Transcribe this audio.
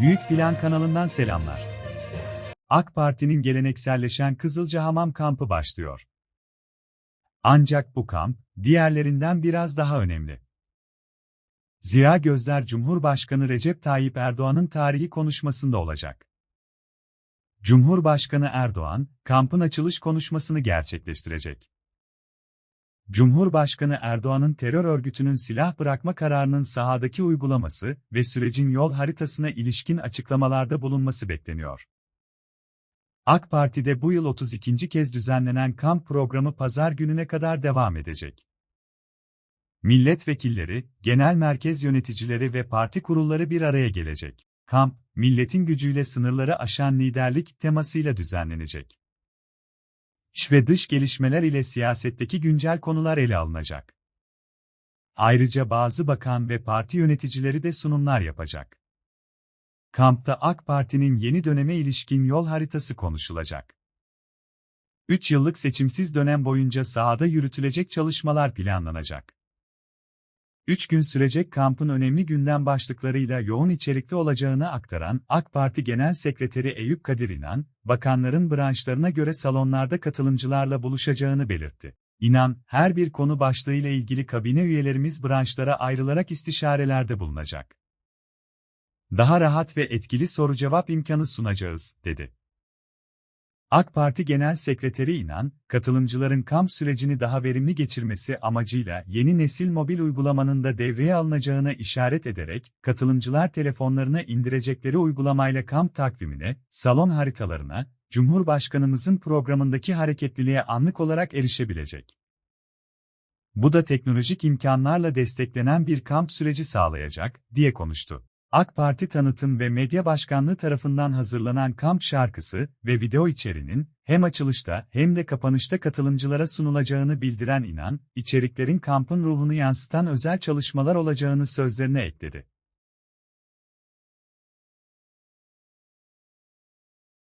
Büyük Plan kanalından selamlar. AK Parti'nin gelenekselleşen Kızılcahamam kampı başlıyor. Ancak bu kamp, diğerlerinden biraz daha önemli. Zira gözler Cumhurbaşkanı Recep Tayyip Erdoğan'ın tarihi konuşmasında olacak. Cumhurbaşkanı Erdoğan, kampın açılış konuşmasını gerçekleştirecek. Cumhurbaşkanı Erdoğan'ın terör örgütünün silah bırakma kararının sahadaki uygulaması ve sürecin yol haritasına ilişkin açıklamalarda bulunması bekleniyor. AK Parti'de bu yıl 32. kez düzenlenen kamp programı pazar gününe kadar devam edecek. Milletvekilleri, genel merkez yöneticileri ve parti kurulları bir araya gelecek. Kamp, milletin gücüyle sınırları aşan liderlik temasıyla düzenlenecek. İç ve dış gelişmeler ile siyasetteki güncel konular ele alınacak. Ayrıca bazı bakan ve parti yöneticileri de sunumlar yapacak. Kampta AK Parti'nin yeni döneme ilişkin yol haritası konuşulacak. 3 yıllık seçimsiz dönem boyunca sahada yürütülecek çalışmalar planlanacak. 3 gün sürecek kampın önemli gündem başlıklarıyla yoğun içerikli olacağını aktaran AK Parti Genel Sekreteri Eyüp Kadir İnan, bakanların branşlarına göre salonlarda katılımcılarla buluşacağını belirtti. İnan, her bir konu başlığıyla ilgili kabine üyelerimiz branşlara ayrılarak istişarelerde bulunacak. Daha rahat ve etkili soru-cevap imkanı sunacağız, dedi. AK Parti Genel Sekreteri İnan, katılımcıların kamp sürecini daha verimli geçirmesi amacıyla yeni nesil mobil uygulamanın da devreye alınacağına işaret ederek, katılımcılar telefonlarına indirecekleri uygulamayla kamp takvimine, salon haritalarına, Cumhurbaşkanımızın programındaki hareketliliğe anlık olarak erişebilecek. Bu da teknolojik imkanlarla desteklenen bir kamp süreci sağlayacak, diye konuştu. AK Parti Tanıtım ve Medya Başkanlığı tarafından hazırlanan kamp şarkısı ve video içeriğinin hem açılışta hem de kapanışta katılımcılara sunulacağını bildiren İnan, içeriklerin kampın ruhunu yansıtan özel çalışmalar olacağını sözlerine ekledi.